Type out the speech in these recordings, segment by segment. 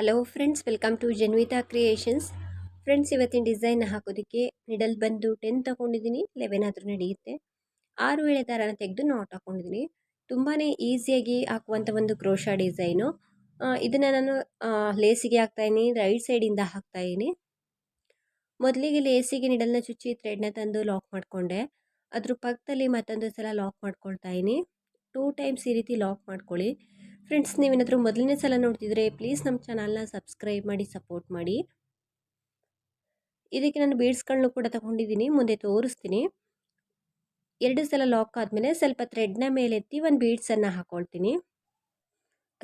Hello friends welcome to Janvita creations friends ಇವತ್ತಿನ design ಹಾಕೋದಕ್ಕೆ needle ಬಂದು ಟೆನ್ ತಗೊಂಡಿದ್ದೀನಿ ಲೆವೆನ್ ಆದರೂ ನಡೆಯುತ್ತೆ. ಆರು ವೇಳೆ ದಾರನ ತೆಗೆದು ನಾಟ್ ಹಾಕೊಂಡಿದ್ದೀನಿ ತುಂಬಾ ಈಸಿಯಾಗಿ ಹಾಕುವಂಥ ಒಂದು ಕ್ರೋಶಾ ಡಿಸೈನು ಇದನ್ನು ನಾನು ಲೇಸಿಗೆ ಹಾಕ್ತಾಯಿದ್ದೀನಿ ರೈಟ್ ಸೈಡಿಂದ ಹಾಕ್ತಾಯಿದ್ದೀನಿ ಮೊದಲಿಗೆ ಲೇಸಿಗೆ ನಿಡಲ್ನ ಚುಚ್ಚಿ ಥ್ರೆಡ್ನ ತಂದು ಲಾಕ್ ಮಾಡಿಕೊಂಡೆ. ಅದ್ರ ಪಕ್ಕದಲ್ಲಿ ಮತ್ತೊಂದು ಸಲ ಲಾಕ್ ಮಾಡ್ಕೊಳ್ತಾಯಿನಿ ಟೂ ಟೈಮ್ಸ್ ಈ ರೀತಿ ಲಾಕ್ ಮಾಡ್ಕೊಳ್ಳಿ. ಫ್ರೆಂಡ್ಸ್ ನೀವೇನಾದರೂ ಮೊದಲನೇ ಸಲ ನೋಡ್ತಿದ್ರೆ ಪ್ಲೀಸ್ ನಮ್ಮ ಚಾನಲ್ನ ಸಬ್ಸ್ಕ್ರೈಬ್ ಮಾಡಿ ಸಪೋರ್ಟ್ ಮಾಡಿ. ಇದಕ್ಕೆ ನಾನು ಬೀಡ್ಸ್ಗಳನ್ನೂ ಕೂಡ ತಗೊಂಡಿದ್ದೀನಿ, ಮುಂದೆ ತೋರಿಸ್ತೀನಿ. ಎರಡು ಸಲ ಲಾಕ್ ಆದಮೇಲೆ ಸ್ವಲ್ಪ ಥ್ರೆಡ್ನ ಮೇಲೆತ್ತಿ ಒಂದು ಬೀಡ್ಸನ್ನು ಹಾಕ್ಕೊಳ್ತೀನಿ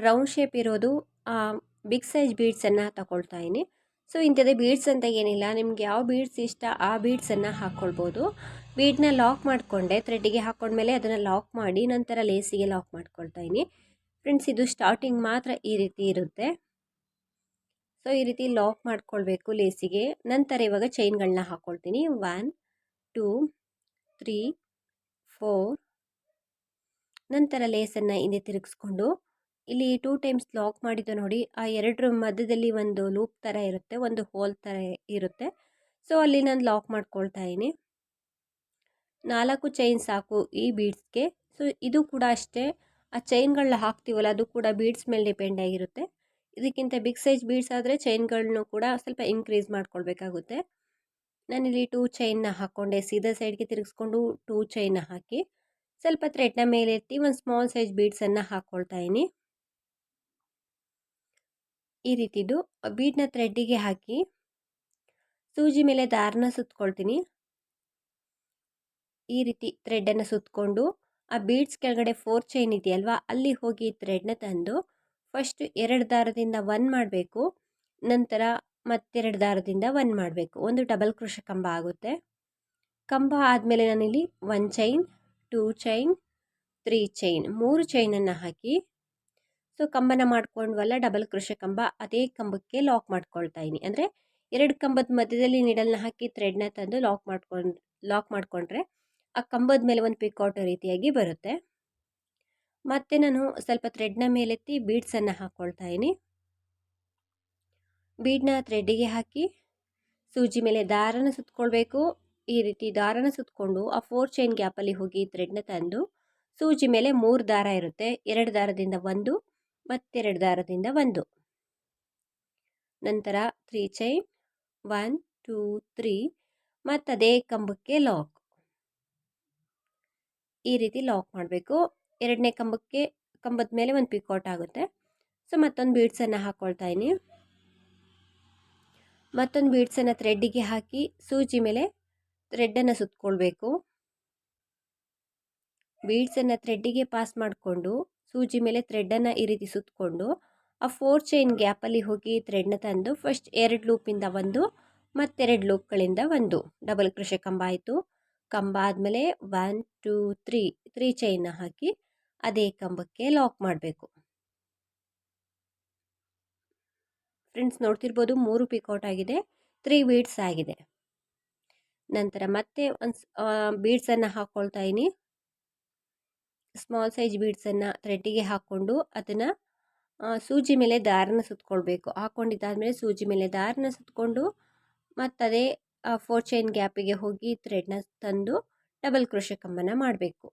ರೌಂಡ್ ಶೇಪ್ ಇರೋದು ಬಿಗ್ ಸೈಜ್ ಬೀಡ್ಸನ್ನು ತಗೊಳ್ತಾ ಇದ್ದೀನಿ. ಸೊ ಇಂಥದ್ದೇ ಬೀಡ್ಸ್ ಅಂತ ಏನಿಲ್ಲ, ನಿಮ್ಗೆ ಯಾವ ಬೀಡ್ಸ್ ಇಷ್ಟ, ಆ ಬೀಡ್ಸನ್ನು ಹಾಕ್ಕೊಳ್ಬೋದು ಬೀಡ್ನ ಲಾಕ್ ಮಾಡಿಕೊಂಡೆ ಥ್ರೆಡ್ಡಿಗೆ ಹಾಕ್ಕೊಂಡ್ಮೇಲೆ ಅದನ್ನು ಲಾಕ್ ಮಾಡಿ, ನಂತರ ಲೇಸಿಗೆ ಲಾಕ್ ಮಾಡ್ಕೊಳ್ತಾ ಫ್ರೆಂಡ್ಸ್ ಇದು ಸ್ಟಾರ್ಟಿಂಗ್ ಮಾತ್ರ ಈ ರೀತಿ ಇರುತ್ತೆ. ಸೊ ಈ ರೀತಿ ಲಾಕ್ ಮಾಡ್ಕೊಳ್ಬೇಕು ಲೇಸಿಗೆ ನಂತರ ಇವಾಗ ಚೈನ್ಗಳನ್ನ ಹಾಕ್ಕೊಳ್ತೀನಿ ಒನ್ ಟೂ ತ್ರೀ ಫೋರ್ ನಂತರ ಲೇಸನ್ನು ಹಿಂದೆ ತಿರುಗಿಸ್ಕೊಂಡು, ಇಲ್ಲಿ ಟೂ ಟೈಮ್ಸ್ ಲಾಕ್ ಮಾಡಿದ್ದು ನೋಡಿ, ಆ ಎರಡರ ಮಧ್ಯದಲ್ಲಿ ಒಂದು ಲೂಪ್ ಥರ ಇರುತ್ತೆ, ಒಂದು ಹೋಲ್ ಥರ ಇರುತ್ತೆ. ಸೊ ಅಲ್ಲಿ ನಾನು ಲಾಕ್ ಮಾಡ್ಕೊಳ್ತಾ ಇದ್ದೀನಿ. ನಾಲ್ಕು ಚೈನ್ ಸಾಕು ಈ ಬೀಡ್ಸ್ಗೆ ಸೊ ಇದು ಕೂಡ ಅಷ್ಟೇ. ಆ ಚೈನ್ಗಳನ್ನ ಹಾಕ್ತೀವಲ್ಲ, ಅದು ಕೂಡ ಬೀಡ್ಸ್ ಮೇಲೆ ಡಿಪೆಂಡ್ ಆಗಿರುತ್ತೆ. ಇದಕ್ಕಿಂತ ಬಿಗ್ ಸೈಜ್ ಬೀಡ್ಸ್ ಆದರೆ ಚೈನ್ಗಳನ್ನು ಕೂಡ ಸ್ವಲ್ಪ ಇನ್ಕ್ರೀಸ್ ಮಾಡ್ಕೊಳ್ಬೇಕಾಗುತ್ತೆ. ನಾನಿಲ್ಲಿ ಟೂ ಚೈನ್ನ ಹಾಕ್ಕೊಂಡೆ ಸೀದಾ ಸೈಡ್ಗೆ ತಿರುಗಿಸ್ಕೊಂಡು ಟೂ ಚೈನ್ನ ಹಾಕಿ, ಸ್ವಲ್ಪ ಥ್ರೆಡ್ನ ಮೇಲೆ ಎತ್ತಿ ಒಂದು ಸ್ಮಾಲ್ ಸೈಜ್ ಬೀಡ್ಸನ್ನು ಹಾಕ್ಕೊಳ್ತಾ ಇದ್ದೀನಿ. ಈ ರೀತಿದು ಬೀಡ್ನ ಥ್ರೆಡ್ಡಿಗೆ ಹಾಕಿ, ಸೂಜಿ ಮೇಲೆ ದಾರನ ಸುತ್ಕೊಳ್ತೀನಿ. ಈ ರೀತಿ ಥ್ರೆಡ್ಡನ್ನು ಸುತ್ತಕೊಂಡು ಆ ಬೀಡ್ಸ್ ಕೆಳಗಡೆ ಫೋರ್ ಚೈನ್ ಇದೆಯಲ್ವಾ, ಅಲ್ಲಿ ಹೋಗಿ ಥ್ರೆಡ್ನ ತಂದು ಫಸ್ಟ್ ಎರಡು ದಾರದಿಂದ ಒನ್ ಮಾಡಬೇಕು, ನಂತರ ಮತ್ತೆರಡು ದಾರದಿಂದ ಒನ್ ಮಾಡಬೇಕು. ಒಂದು ಡಬಲ್ ಕೃಷ ಕಂಬ ಆಗುತ್ತೆ. ಕಂಬ ಆದಮೇಲೆ ನಾನಿಲ್ಲಿ one chain, two chain, three chain, ಮೂರು ಚೈನನ್ನು ಹಾಕಿ, ಸೊ ಕಂಬನ ಮಾಡ್ಕೊಂಡ್ವಲ್ಲ ಡಬಲ್ ಕೃಷ ಕಂಬ, ಅದೇ ಕಂಬಕ್ಕೆ ಲಾಕ್ ಮಾಡ್ಕೊಳ್ತಾ ಇದ್ದೀನಿ ಅಂದರೆ ಎರಡು ಕಂಬದ ಮಧ್ಯದಲ್ಲಿ ನಿಡಲ್ನ ಹಾಕಿ ಥ್ರೆಡ್ನ ತಂದು ಲಾಕ್ ಮಾಡ್ಕೊಂಡು, ಲಾಕ್ ಮಾಡಿಕೊಂಡ್ರೆ ಆ ಕಂಬದ ಮೇಲೆ ಒಂದು ಪಿಕೌಟ್ ರೀತಿಯಾಗಿ ಬರುತ್ತೆ. ಮತ್ತು ನಾನು ಸ್ವಲ್ಪ ಥ್ರೆಡ್ನ ಮೇಲೆತ್ತಿ ಬೀಡ್ಸನ್ನು ಹಾಕ್ಕೊಳ್ತಾ ಇದ್ದೀನಿ ಬೀಡ್ನ ಥ್ರೆಡ್ಡಿಗೆ ಹಾಕಿ ಸೂಜಿ ಮೇಲೆ ದಾರನ ಸುತ್ಕೊಳ್ಬೇಕು. ಈ ರೀತಿ ದಾರನ ಸುತ್ತಕೊಂಡು ಆ ಫೋರ್ ಚೈನ್ ಗ್ಯಾಪಲ್ಲಿ ಹೋಗಿ ಥ್ರೆಡ್ನ ತಂದು ಸೂಜಿ ಮೇಲೆ ಮೂರು ದಾರ ಇರುತ್ತೆ. ಎರಡು ದಾರದಿಂದ ಒಂದು ಮತ್ತೆರಡು ದಾರದಿಂದ ಒಂದು. ನಂತರ three chain one two three ಮತ್ತು ಅದೇ ಕಂಬಕ್ಕೆ ಲಾಕ್ ಈ ರೀತಿ ಲಾಕ್ ಮಾಡಬೇಕು. ಎರಡನೇ ಕಂಬಕ್ಕೆ, ಕಂಬದ ಮೇಲೆ ಒಂದು ಪಿಕೌಟ್ ಆಗುತ್ತೆ. ಸೊ, ಮತ್ತೊಂದು ಬೀಡ್ಸನ್ನು ಹಾಕ್ಕೊಳ್ತಾ ಇದ್ದೀನಿ. ಮತ್ತೊಂದು ಬೀಡ್ಸನ್ನು ಥ್ರೆಡ್ಡಿಗೆ ಹಾಕಿ ಸೂಜಿ ಮೇಲೆ ಥ್ರೆಡ್ಡನ್ನು ಸುತ್ತಕೊಳ್ಬೇಕು ಬೀಡ್ಸನ್ನು ಥ್ರೆಡ್ಡಿಗೆ ಪಾಸ್ ಮಾಡಿಕೊಂಡು ಸೂಜಿ ಮೇಲೆ ಥ್ರೆಡ್ಡನ್ನು ಈ ರೀತಿ ಸುತ್ತಕೊಂಡು ಆ ಫೋರ್ ಚೈನ್ ಗ್ಯಾಪಲ್ಲಿ ಹೋಗಿ ಥ್ರೆಡ್ನ ತಂದು, ಫಸ್ಟ್ ಎರಡು ಲೂಪಿಂದ ಒಂದು, ಮತ್ತೆರಡು ಲೂಪ್ಗಳಿಂದ ಒಂದು. ಡಬಲ್ ಕೃಷಿ ಕಂಬ ಆಯಿತು. ಕಂಬ ಆದಮೇಲೆ ಒನ್ ಟೂ ತ್ರೀ ತ್ರೀ ಚೈನ್ನ ಹಾಕಿ ಅದೇ ಕಂಬಕ್ಕೆ ಲಾಕ್ ಮಾಡಬೇಕು. ಫ್ರೆಂಡ್ಸ್ ನೋಡ್ತಿರ್ಬೋದು, ಮೂರು ಪಿಕೌಟ್ ಆಗಿದೆ ತ್ರೀ ಬೀಡ್ಸ್ ಆಗಿದೆ. ನಂತರ ಮತ್ತೆ ಒಂದು ಬೀಡ್ಸನ್ನು ಹಾಕ್ಕೊಳ್ತಾ ಇದ್ದೀನಿ ಸ್ಮಾಲ್ ಸೈಜ್ ಬೀಡ್ಸನ್ನು ಥ್ರೆಡ್ಡಿಗೆ ಹಾಕ್ಕೊಂಡು ಅದನ್ನು ಸೂಜಿ ಮೇಲೆ ದಾರನ ಸುತ್ತಕೊಳ್ಬೇಕು ಹಾಕ್ಕೊಂಡಿದ್ದಾದಮೇಲೆ ಸೂಜಿ ಮೇಲೆ ದಾರನ ಸುತ್ತಕೊಂಡು ಮತ್ತದೇ ಫೋರ್ ಚೈನ್ ಗ್ಯಾಪಿಗೆ ಹೋಗಿ ಥ್ರೆಡ್ನ ತಂದು ಡಬಲ್ ಕ್ರೋಶ ಕಂಬನ ಮಾಡಬೇಕು.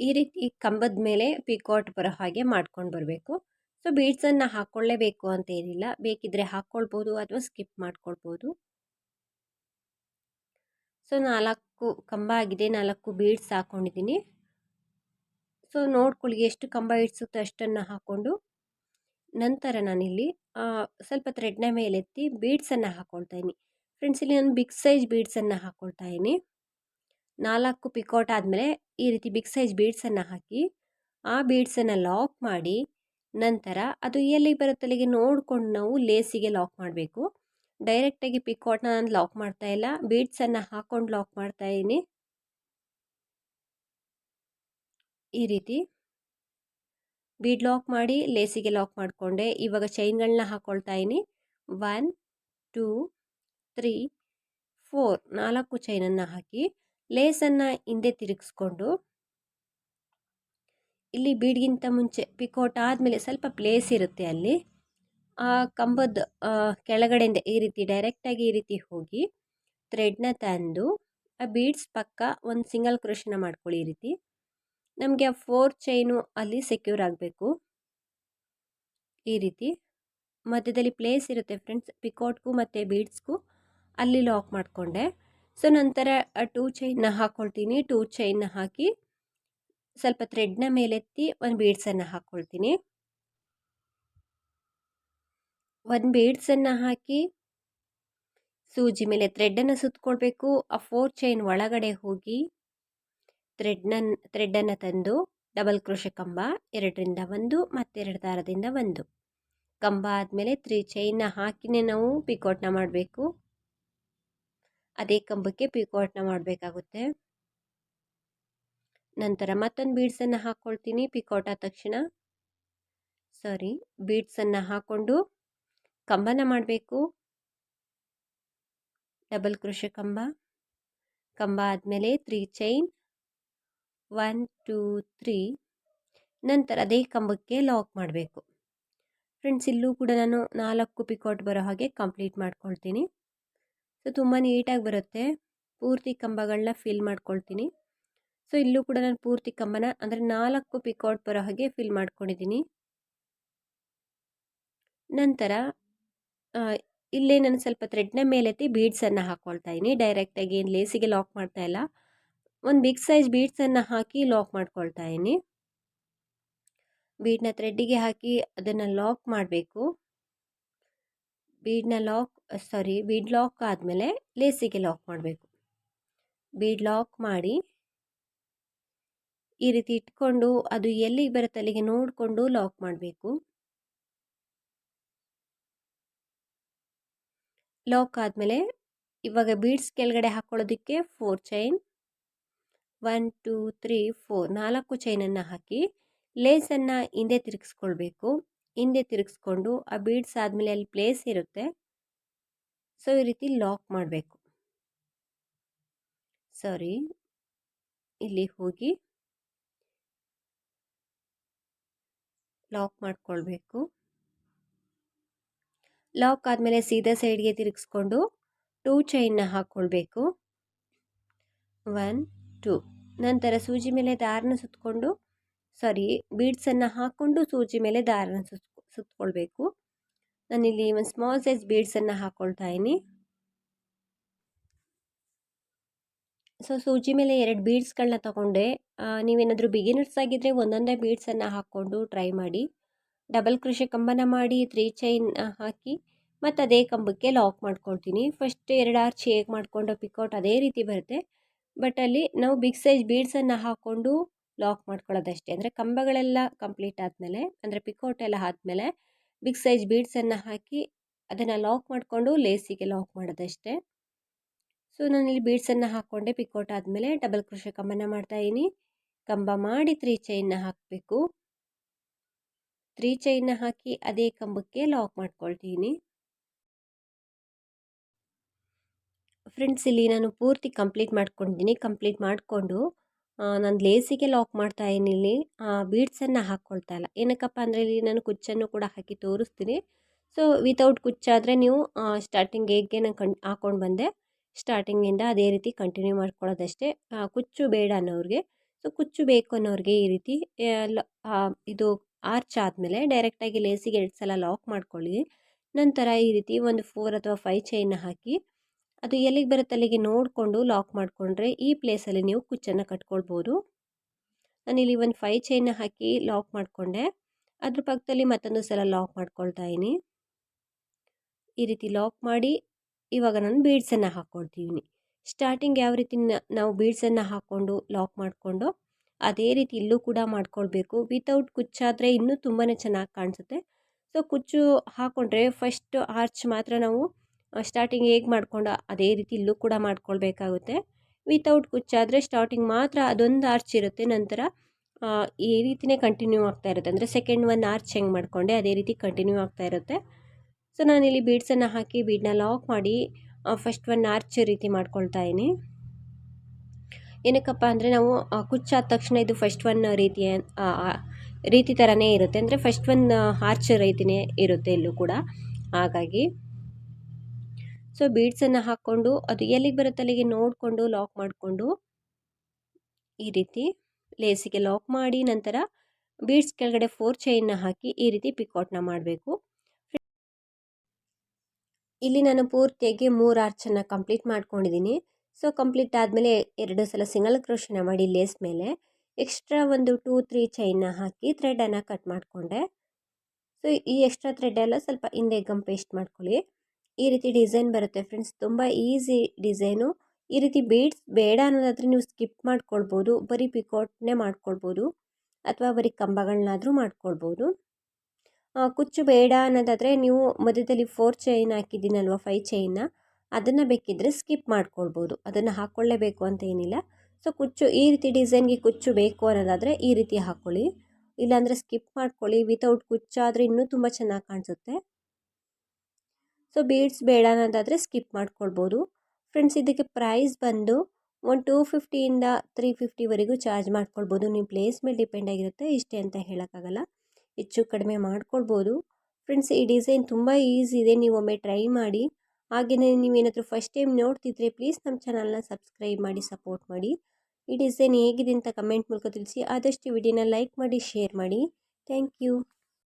ಈ ರೀತಿ ಕಂಬದ ಮೇಲೆ ಪಿಕಾಟ್ ಬರೋ ಹಾಗೆ ಮಾಡ್ಕೊಂಡು ಬರಬೇಕು. ಸೊ ಬೀಡ್ಸನ್ನು ಹಾಕ್ಕೊಳ್ಳೇಬೇಕು ಅಂತ ಏನಿಲ್ಲ. ಬೇಕಿದ್ರೆ ಹಾಕ್ಕೊಳ್ಬೋದು ಅಥವಾ ಸ್ಕಿಪ್ ಮಾಡ್ಕೊಳ್ಬೋದು. ಸೊ ನಾಲ್ಕು ಕಂಬ ಆಗಿದೆ. ನಾಲ್ಕು ಬೀಡ್ಸ್ ಹಾಕ್ಕೊಂಡಿದ್ದೀನಿ ಸೊ ನೋಡ್ಕೊಳ್ಳಿ ಎಷ್ಟು ಕಂಬ ಇಡ್ಸುತ್ತೋ ಅಷ್ಟನ್ನು ಹಾಕ್ಕೊಂಡು ನಂತರ ನಾನಿಲ್ಲಿ ಸ್ವಲ್ಪ ಥ್ರೆಡ್ನ ಮೇಲೆತ್ತಿ ಬೀಡ್ಸನ್ನು ಹಾಕ್ಕೊಳ್ತಾ ಇದ್ದೀನಿ. ಫ್ರೆಂಡ್ಸ್ ಇಲ್ಲಿ ನಾನು ಬಿಗ್ ಸೈಜ್ ಬೀಡ್ಸನ್ನು ಹಾಕ್ಕೊಳ್ತಾ ಇದ್ದೀನಿ. ನಾಲ್ಕು ಪಿಕೌಟ್ ಆದಮೇಲೆ ಈ ರೀತಿ ಬಿಗ್ ಸೈಜ್ ಬೀಡ್ಸನ್ನು ಹಾಕಿ, ಆ ಬೀಡ್ಸನ್ನು ಲಾಕ್ ಮಾಡಿ, ನಂತರ ಅದು ಎಲ್ಲಿಗೆ ಬರುತ್ತೆ ಅಲ್ಲಿಗೆ ನೋಡ್ಕೊಂಡು ನಾವು ಲೇಸಿಗೆ ಲಾಕ್ ಮಾಡಬೇಕು. ಡೈರೆಕ್ಟಾಗಿ ಪಿಕೌಟ್ನ ನಾನು ಲಾಕ್ ಮಾಡ್ತಾ ಇಲ್ಲ. ಬೀಡ್ಸನ್ನು ಹಾಕ್ಕೊಂಡು ಲಾಕ್ ಮಾಡ್ತಾ ಇದ್ದೀನಿ. ಈ ರೀತಿ. ಬೀಡ್ ಲಾಕ್ ಮಾಡಿ, ಲೇಸಿಗೆ ಲಾಕ್ ಮಾಡಿಕೊಂಡೆ. ಇವಾಗ ಚೈನ್ಗಳನ್ನ ಹಾಕ್ಕೊಳ್ತಾ ಇದ್ದೀನಿ. ಒನ್, ಟೂ, ತ್ರೀ, ಫೋರ್ ನಾಲ್ಕು ಚೈನನ್ನು ಹಾಕಿ, ಲೇಸನ್ನು ಹಿಂದೆ ತಿರುಗಿಸ್ಕೊಂಡು, ಇಲ್ಲಿ ಬೀಡ್ಗಿಂತ ಮುಂಚೆ ಪಿಕೋಟ್ ಆದಮೇಲೆ ಸ್ವಲ್ಪ ಪ್ಲೇಸ್ ಇರುತ್ತೆ ಅಲ್ಲಿ. ಆ ಕಂಬದ ಕೆಳಗಡೆಯಿಂದ ಈ ರೀತಿ ಡೈರೆಕ್ಟಾಗಿ ಈ ರೀತಿ ಹೋಗಿ, ಥ್ರೆಡ್ನ ತಂದು, ಆ ಬೀಡ್ಸ್ ಪಕ್ಕ ಒಂದು ಸಿಂಗಲ್ ಕ್ರೋಶನ ಮಾಡ್ಕೊಳ್ಳಿ ಈ ರೀತಿ. ನಮಗೆ ಆ ಫೋರ್ ಚೈನು ಅಲ್ಲಿ ಸೆಕ್ಯೂರ್ ಆಗಬೇಕು. ಈ ರೀತಿ. ಮಧ್ಯದಲ್ಲಿ ಪ್ಲೇಸ್ ಇರುತ್ತೆ ಫ್ರೆಂಡ್ಸ್, ಪಿಕೋಟ್ಗೂ ಮತ್ತು ಬೀಡ್ಸ್ಗೂ. ಅಲ್ಲಿ ಲಾಕ್ ಮಾಡಿಕೊಂಡೆ. ಸೊ, ನಂತರ ಟೂ ಚೈನ್ನ ಹಾಕ್ಕೊಳ್ತೀನಿ ಟೂ ಚೈನ್ನ ಹಾಕಿ ಸ್ವಲ್ಪ ಥ್ರೆಡ್ನ ಮೇಲೆತ್ತಿ ಒಂದು ಬೀಡ್ಸನ್ನು ಹಾಕ್ಕೊಳ್ತೀನಿ ಒಂದು ಬೀಡ್ಸನ್ನು ಹಾಕಿ ಸೂಜಿ ಮೇಲೆ ಥ್ರೆಡ್ಡನ್ನು ಸುತ್ತಕೊಳ್ಬೇಕು ಆ ಫೋರ್ ಚೈನ್ ಒಳಗಡೆ ಹೋಗಿ ಥ್ರೆಡ್ನ ಥ್ರೆಡ್ಡನ್ನು ತಂದು ಡಬಲ್ ಕ್ರೋಶ ಕಂಬ, ಎರಡರಿಂದ ಒಂದು ಮತ್ತೆರಡು ದಾರದಿಂದ ಒಂದು. ಕಂಬ ಆದಮೇಲೆ ತ್ರೀ ಚೈನ್ನ ಹಾಕಿನೇ ನಾವು ಪಿಕೋಟ್ನ ಮಾಡಬೇಕು. ಅದೇ ಕಂಬಕ್ಕೆ ಪಿಕೋಟ್ನ ಮಾಡಬೇಕಾಗುತ್ತೆ. ನಂತರ ಮತ್ತೊಂದು ಬೀಡ್ಸನ್ನು ಹಾಕ್ಕೊಳ್ತೀನಿ ಪಿಕೋಟ್ ಆದ ತಕ್ಷಣ. ಸಾರಿ, ಬೀಡ್ಸನ್ನು ಹಾಕ್ಕೊಂಡು ಕಂಬನ ಮಾಡಬೇಕು. ಡಬಲ್ ಕೃಷ ಕಂಬ. ಕಂಬ ಆದಮೇಲೆ three chain one, two, three. ನಂತರ ಅದೇ ಕಂಬಕ್ಕೆ ಲಾಕ್ ಮಾಡಬೇಕು. ಫ್ರೆಂಡ್ಸ್, ಇಲ್ಲೂ ಕೂಡ ನಾನು ನಾಲ್ಕು ಪಿಕೌಟ್ ಬರೋ ಹಾಗೆ ಕಂಪ್ಲೀಟ್ ಮಾಡ್ಕೊಳ್ತೀನಿ. ಸೊ, ತುಂಬ ನೀಟಾಗಿ ಬರುತ್ತೆ. ಪೂರ್ತಿ ಕಂಬಗಳನ್ನ ಫಿಲ್ ಮಾಡ್ಕೊಳ್ತೀನಿ. ಸೊ, ಇಲ್ಲೂ ಕೂಡ ನಾನು ಪೂರ್ತಿ ಕಂಬನ, ಅಂದರೆ ನಾಲ್ಕು ಪಿಕೌಟ್ ಬರೋ ಹಾಗೆ ಫಿಲ್ ಮಾಡ್ಕೊಂಡಿದ್ದೀನಿ. ನಂತರ ಇಲ್ಲೇ ನಾನು ಸ್ವಲ್ಪ ಥ್ರೆಡ್ನ ಮೇಲೆತ್ತಿ ಬೀಡ್ಸನ್ನು ಹಾಕ್ಕೊಳ್ತಾ ಇದ್ದೀನಿ ಡೈರೆಕ್ಟಾಗಿ ಏನು ಲೇಸಿಗೆ ಲಾಕ್ ಮಾಡ್ತಾ ಇಲ್ಲ. ಒಂದು ಬಿಗ್ ಸೈಜ್ ಬೀಡ್ಸನ್ನು ಹಾಕಿ ಲಾಕ್ ಮಾಡ್ಕೊಳ್ತಾ ಇದ್ದೀನಿ. ಬೀಡ್ನ ಥ್ರೆಡ್ಡಿಗೆ ಹಾಕಿ ಅದನ್ನು ಲಾಕ್ ಮಾಡಬೇಕು. ಬೀಡ್ನ ಲಾಕ್ ಸಾರಿ ಬೀಡ್ ಲಾಕ್ ಆದಮೇಲೆ ಲೇಸಿಗೆ ಲಾಕ್ ಮಾಡಬೇಕು. ಬೀಡ್ ಲಾಕ್ ಮಾಡಿ ಈ ರೀತಿ ಇಟ್ಕೊಂಡು ಅದು ಎಲ್ಲಿಗೆ ಬರುತ್ತೆ ಅಲ್ಲಿಗೆ ನೋಡಿಕೊಂಡು ಲಾಕ್ ಮಾಡಬೇಕು. ಲಾಕ್ ಆದಮೇಲೆ ಇವಾಗ ಬೀಡ್ಸ್ ಕೆಳಗಡೆ ಹಾಕ್ಕೊಳ್ಳೋದಕ್ಕೆ four chain one, two, three, four ನಾಲ್ಕು ಚೈನನ್ನು ಹಾಕಿ ಲೇಸನ್ನು ಹಿಂದೆ ತಿರುಗಿಸ್ಕೊಳ್ಬೇಕು. ಹಿಂದೆ ತಿರುಗಿಸ್ಕೊಂಡು ಆ ಬೀಡ್ಸ್ ಆದಮೇಲೆ ಅಲ್ಲಿ ಪ್ಲೇಸ್ ಇರುತ್ತೆ. ಸೊ ಈ ರೀತಿ ಲಾಕ್ ಮಾಡಬೇಕು. ಸಾರಿ ಇಲ್ಲಿ ಹೋಗಿ ಲಾಕ್ ಮಾಡಿಕೊಳ್ಬೇಕು. ಲಾಕ್ ಆದಮೇಲೆ ಸೀದಾ ಸೈಡ್ಗೆ ತಿರುಗಿಸ್ಕೊಂಡು ಟೂ ಚೈನ್ನ ಹಾಕ್ಕೊಳ್ಬೇಕು ಒನ್ ಟೂ ನಂತರ ಸೂಜಿ ಮೇಲೆ ದಾರನ ಸುತ್ತಕೊಂಡು ಸಾರಿ ಬೀಡ್ಸನ್ನು ಹಾಕ್ಕೊಂಡು ಸೂಜಿ ಮೇಲೆ ದಾರನ ಸುತ್ ಸುತ್ತಕೊಳ್ಬೇಕು ನಾನಿಲ್ಲಿ ಒಂದು ಸ್ಮಾಲ್ ಸೈಜ್ ಬೀಡ್ಸನ್ನು ಹಾಕ್ಕೊಳ್ತಾ ಇದ್ದೀನಿ. ಸೊ ಸೂಜಿ ಮೇಲೆ ಎರಡು ಬೀಡ್ಸ್ಗಳನ್ನ ತಗೊಂಡೆ. ನೀವೇನಾದರೂ ಬಿಗಿನರ್ಸ್ ಆಗಿದ್ದರೆ ಒಂದೊಂದೇ ಬೀಡ್ಸನ್ನು ಹಾಕ್ಕೊಂಡು ಟ್ರೈ ಮಾಡಿ. ಡಬಲ್ ಕೃಷಿ ಕಂಬನ ಮಾಡಿ ತ್ರೀ ಚೈನ್ ಹಾಕಿ, ಮತ್ತು ಅದೇ ಕಂಬಕ್ಕೆ ಲಾಕ್ ಮಾಡ್ಕೊಳ್ತೀನಿ. ಫಸ್ಟ್ ಎರಡು ಆರ್ಚ್ ಹೇಗೆ ಮಾಡಿಕೊಂಡು ಪಿಕೌಟ್ ಅದೇ ರೀತಿ ಬರುತ್ತೆ. ಬಟ್ ಅಲ್ಲಿ ನಾವು ಬಿಗ್ ಸೈಜ್ ಬೀಡ್ಸನ್ನು ಹಾಕ್ಕೊಂಡು ಲಾಕ್ ಮಾಡ್ಕೊಳ್ಳೋದಷ್ಟೇ. ಅಂದರೆ ಕಂಬಗಳೆಲ್ಲ ಕಂಪ್ಲೀಟ್ ಆದಮೇಲೆ, ಅಂದರೆ ಪಿಕೌಟ್ ಎಲ್ಲ ಆದಮೇಲೆ ಬಿಗ್ ಸೈಜ್ ಬೀಡ್ಸನ್ನು ಹಾಕಿ ಅದನ್ನು ಲಾಕ್ ಮಾಡಿಕೊಂಡು ಲೇಸಿಗೆ ಲಾಕ್ ಮಾಡೋದಷ್ಟೇ. ಸೊ ನಾನಿಲ್ಲಿ ಬೀಡ್ಸನ್ನು ಹಾಕ್ಕೊಂಡೆ ಪಿಕೌಟ್ ಆದಮೇಲೆ ಡಬಲ್ ಕ್ರೋಶ ಕಂಬನ ಇದೀನಿ ಕಂಬ ಮಾಡಿ ತ್ರೀ ಚೈನ್ನ ಹಾಕಬೇಕು. ತ್ರೀ ಚೈನ್ನ ಹಾಕಿ ಅದೇ ಕಂಬಕ್ಕೆ ಲಾಕ್ ಮಾಡ್ಕೊಳ್ತೀನಿ. ಫ್ರೆಂಡ್ಸ್ ಇಲ್ಲಿ ನಾನು ಪೂರ್ತಿ ಕಂಪ್ಲೀಟ್ ಮಾಡ್ಕೊಂಡಿದ್ದೀನಿ ಕಂಪ್ಲೀಟ್ ಮಾಡಿಕೊಂಡು ನಾನು ಲೇಸಿಗೆ ಲಾಕ್ ಮಾಡ್ತಾ ಇದ್ದೀನಿ ಇಲ್ಲಿ. ಬೀಡ್ಸನ್ನು ಹಾಕ್ಕೊಳ್ತಾ ಇಲ್ಲ. ಏನಕ್ಕಪ್ಪ ಅಂದರೆ ಇಲ್ಲಿ ನಾನು ಕುಚ್ಚನ್ನು ಕೂಡ ಹಾಕಿ ತೋರಿಸ್ತೀನಿ. ಸೊ ವಿತೌಟ್ ಕುಚ್ಚಾದರೆ ನೀವು ಸ್ಟಾರ್ಟಿಂಗ್ ಹೇಗೆ ನಾನು ಕಣ್ ಹಾಕ್ಕೊಂಡು ಬಂದೆ ಸ್ಟಾರ್ಟಿಂಗಿಂದ ಅದೇ ರೀತಿ ಕಂಟಿನ್ಯೂ ಮಾಡ್ಕೊಳ್ಳೋದಷ್ಟೇ. ಕುಚ್ಚು ಬೇಡ ಅನ್ನೋರಿಗೆ. ಸೊ ಕುಚ್ಚು ಬೇಕು ಅನ್ನೋರಿಗೆ ಈ ರೀತಿ ಇದು ಆರ್ಚ್ ಆದಮೇಲೆ ಡೈರೆಕ್ಟಾಗಿ ಲೇಸಿಗೆ ಎರಡು ಸಲ ಲಾಕ್ ಮಾಡ್ಕೊಳ್ಳಿ. ನಂತರ ಈ ರೀತಿ ಒಂದು ಫೋರ್ ಅಥವಾ ಫೈವ್ ಚೈನ್ನ ಹಾಕಿ ಅದು ಎಲ್ಲಿಗೆ ಬರುತ್ತೆ? ಅಲ್ಲಿಗೆ ನೋಡಿಕೊಂಡು ಲಾಕ್ ಮಾಡಿಕೊಂಡ್ರೆ ಈ ಪ್ಲೇಸಲ್ಲಿ ನೀವು ಕುಚ್ಚನ್ನು ಕಟ್ಕೊಳ್ಬೋದು. ನಾನಿಲ್ಲಿ ಒಂದು ಫೈವ್ ಚೈನ್ನ ಹಾಕಿ ಲಾಕ್ ಮಾಡಿಕೊಂಡೆ. ಅದ್ರ ಪಕ್ಕದಲ್ಲಿ ಮತ್ತೊಂದು ಸಲ ಲಾಕ್ ಮಾಡ್ಕೊಳ್ತಾ ಇದ್ದೀನಿ. ಈ ರೀತಿ ಲಾಕ್ ಮಾಡಿ ಇವಾಗ ನಾನು ಬೀಡ್ಸನ್ನು ಹಾಕ್ಕೊಳ್ತೀನಿ ಸ್ಟಾರ್ಟಿಂಗ್ ಯಾವ ರೀತಿ ನಾವು ಬೀಡ್ಸನ್ನು ಹಾಕ್ಕೊಂಡು ಲಾಕ್ ಮಾಡಿಕೊಂಡು ಅದೇ ರೀತಿ ಇಲ್ಲೂ ಕೂಡ ಮಾಡ್ಕೊಳ್ಬೇಕು. ವಿತೌಟ್ ಕುಚ್ಚಾದರೆ ಇನ್ನೂ ತುಂಬಾ ಚೆನ್ನಾಗಿ ಕಾಣಿಸುತ್ತೆ. ಸೊ, ಕುಚ್ಚು ಹಾಕ್ಕೊಂಡ್ರೆ ಫಸ್ಟ್ ಆರ್ಚ್ ಮಾತ್ರ ನಾವು ಸ್ಟಾರ್ಟಿಂಗ್ ಹೇಗೆ ಮಾಡ್ಕೊಂಡು, ಅದೇ ರೀತಿ ಇಲ್ಲೂ ಕೂಡ ಮಾಡ್ಕೊಳ್ಬೇಕಾಗುತ್ತೆ. ವಿತೌಟ್ ಕುಚ್ಚಾದರೆ ಸ್ಟಾರ್ಟಿಂಗ್ ಮಾತ್ರ ಅದೊಂದು ಆರ್ಚ್ ಇರುತ್ತೆ. ನಂತರ ಈ ರೀತಿಯೇ ಕಂಟಿನ್ಯೂ ಆಗ್ತಾ ಇರುತ್ತೆ. ಅಂದರೆ ಸೆಕೆಂಡ್ ಒನ್ ಆರ್ಚ್ ಹೆಂಗೆ ಮಾಡಿಕೊಂಡೆ, ಅದೇ ರೀತಿ ಕಂಟಿನ್ಯೂ ಆಗ್ತಾ ಇರುತ್ತೆ. ಸೊ ನಾನಿಲ್ಲಿ ಬೀಡ್ಸನ್ನು ಹಾಕಿ ಬೀಡನ್ನ ಲಾಕ್ ಮಾಡಿ ಫಸ್ಟ್ ಒನ್ ಆರ್ಚ್ ರೀತಿ ಮಾಡ್ಕೊಳ್ತಾ ಇದ್ದೀನಿ. ಏನಕ್ಕಪ್ಪ ಅಂದರೆ ನಾವು ಕುಚ್ಚಾದ ತಕ್ಷಣ ಇದು ಫಸ್ಟ್ ಒನ್ ರೀತಿಯ ರೀತಿ ಥರನೇ ಇರುತ್ತೆ. ಅಂದರೆ ಫಸ್ಟ್ ಒನ್ ಆರ್ಚ್ ರೀತಿಯೇ ಇರುತ್ತೆ ಇಲ್ಲೂ ಕೂಡ. ಹಾಗಾಗಿ ಸೊ ಬೀಡ್ಸನ್ನು ಹಾಕ್ಕೊಂಡು ಅದು ಎಲ್ಲಿಗೆ ಬರುತ್ತೆ ಅಲ್ಲಿಗೆ ನೋಡಿಕೊಂಡು ಲಾಕ್ ಮಾಡಿಕೊಂಡು ಈ ರೀತಿ ಲೇಸಿಗೆ ಲಾಕ್ ಮಾಡಿ ನಂತರ ಬೀಡ್ಸ್ ಕೆಳಗಡೆ ಫೋರ್ ಚೈನ್ನ ಹಾಕಿ ಈ ರೀತಿ ಪಿಕೌಟ್ನ ಮಾಡಬೇಕು. ಇಲ್ಲಿ ನಾನು ಪೂರ್ತಿಯಾಗಿ ಮೂರು ಆರ್ಚನ್ನು ಕಂಪ್ಲೀಟ್ ಮಾಡ್ಕೊಂಡಿದ್ದೀನಿ ಸೊ ಕಂಪ್ಲೀಟ್ ಆದಮೇಲೆ ಎರಡು ಸಲ ಸಿಂಗಲ್ ಕ್ರೋಶನ ಮಾಡಿ ಲೇಸ್ ಮೇಲೆ. ಎಕ್ಸ್ಟ್ರಾ ಒಂದು ಟೂ ತ್ರೀ ಚೈನ್ನ ಹಾಕಿ ಥ್ರೆಡನ್ನು ಕಟ್ ಮಾಡಿಕೊಂಡೆ. ಸೊ ಈ ಎಕ್ಸ್ಟ್ರಾ ಥ್ರೆಡ್ ಎಲ್ಲ ಸ್ವಲ್ಪ ಹಿಂದೆ ಗಮ್ ಪೇಸ್ಟ್ ಮಾಡ್ಕೊಳ್ಳಿ. ಈ ರೀತಿ ಡಿಸೈನ್ ಬರುತ್ತೆ ಫ್ರೆಂಡ್ಸ್. ತುಂಬ ಈಸಿ ಡಿಸೈನು. ಈ ರೀತಿ ಬೀಡ್ಸ್ ಬೇಡ ಅನ್ನೋದಾದರೆ ನೀವು ಸ್ಕಿಪ್ ಮಾಡ್ಕೊಳ್ಬೋದು. ಬರೀ ಪಿಕೋಟ್ನೇ ಮಾಡ್ಕೊಳ್ಬೋದು. ಅಥವಾ ಬರೀ ಕಂಬಗಳನ್ನಾದರೂ ಮಾಡ್ಕೊಳ್ಬೋದು. ಕುಚ್ಚು ಬೇಡ ಅನ್ನೋದಾದರೆ ನೀವು ಮಧ್ಯದಲ್ಲಿ ಫೋರ್ ಚೈನ್ ಹಾಕಿದ್ದೀನಲ್ವ ಫೈವ್ ಚೈನ್ನ ಅದನ್ನು ಬೇಕಿದ್ದರೆ ಸ್ಕಿಪ್ ಮಾಡ್ಕೊಳ್ಬೋದು. ಅದನ್ನು ಹಾಕ್ಕೊಳ್ಳೇಬೇಕು ಅಂತ ಏನಿಲ್ಲ. ಸೊ ಕುಚ್ಚು ಈ ರೀತಿ ಡಿಸೈನ್ಗೆ ಕುಚ್ಚು ಬೇಕು ಅನ್ನೋದಾದರೆ ಈ ರೀತಿ ಹಾಕ್ಕೊಳ್ಳಿ ಇಲ್ಲಾಂದರೆ ಸ್ಕಿಪ್ ಮಾಡ್ಕೊಳ್ಳಿ. ವಿತೌಟ್ ಕುಚ್ಚಾದರೆ ಇನ್ನೂ ತುಂಬ ಚೆನ್ನಾಗಿ ಕಾಣಿಸುತ್ತೆ. ಸೊ ಬೀಡ್ಸ್ ಬೇಡ ಅನ್ನೋದಾದರೆ ಸ್ಕಿಪ್ ಮಾಡ್ಕೊಳ್ಬೋದು. ಫ್ರೆಂಡ್ಸ್ ಇದಕ್ಕೆ ಪ್ರೈಸ್ ಬಂದು ಒಂದು ಟೂ ಫಿಫ್ಟಿಯಿಂದ ತ್ರೀ ಫಿಫ್ಟಿವರೆಗೂ ಚಾರ್ಜ್ ಮಾಡ್ಕೊಳ್ಬೋದು. ನಿಮ್ಮ ಪ್ಲೇಸ್ ಮೇಲೆ ಡಿಪೆಂಡ್ ಆಗಿರುತ್ತೆ, ಇಷ್ಟೇ ಅಂತ ಹೇಳೋಕ್ಕಾಗಲ್ಲ. ಹೆಚ್ಚು ಕಡಿಮೆ ಮಾಡ್ಕೊಳ್ಬೋದು. ಫ್ರೆಂಡ್ಸ್ ಈ ಡಿಸೈನ್ ತುಂಬ ಈಸಿ ಇದೆ. ನೀವು ಒಮ್ಮೆ ಟ್ರೈ ಮಾಡಿ. ಹಾಗೆಯೇ ನೀವೇನಾದರೂ ಫಸ್ಟ್ ಟೈಮ್ ನೋಡ್ತಿದ್ರೆ ಪ್ಲೀಸ್ ನಮ್ಮ ಚಾನಲ್ನ ಸಬ್ಸ್ಕ್ರೈಬ್ ಮಾಡಿ ಸಪೋರ್ಟ್ ಮಾಡಿ. ಈ ಡಿಸೈನ್ ಹೇಗಿದೆ ಅಂತ ಕಮೆಂಟ್ ಮೂಲಕ ತಿಳಿಸಿ. ಆದಷ್ಟು ವಿಡಿಯೋನ ಲೈಕ್ ಮಾಡಿ ಶೇರ್ ಮಾಡಿ. Thank you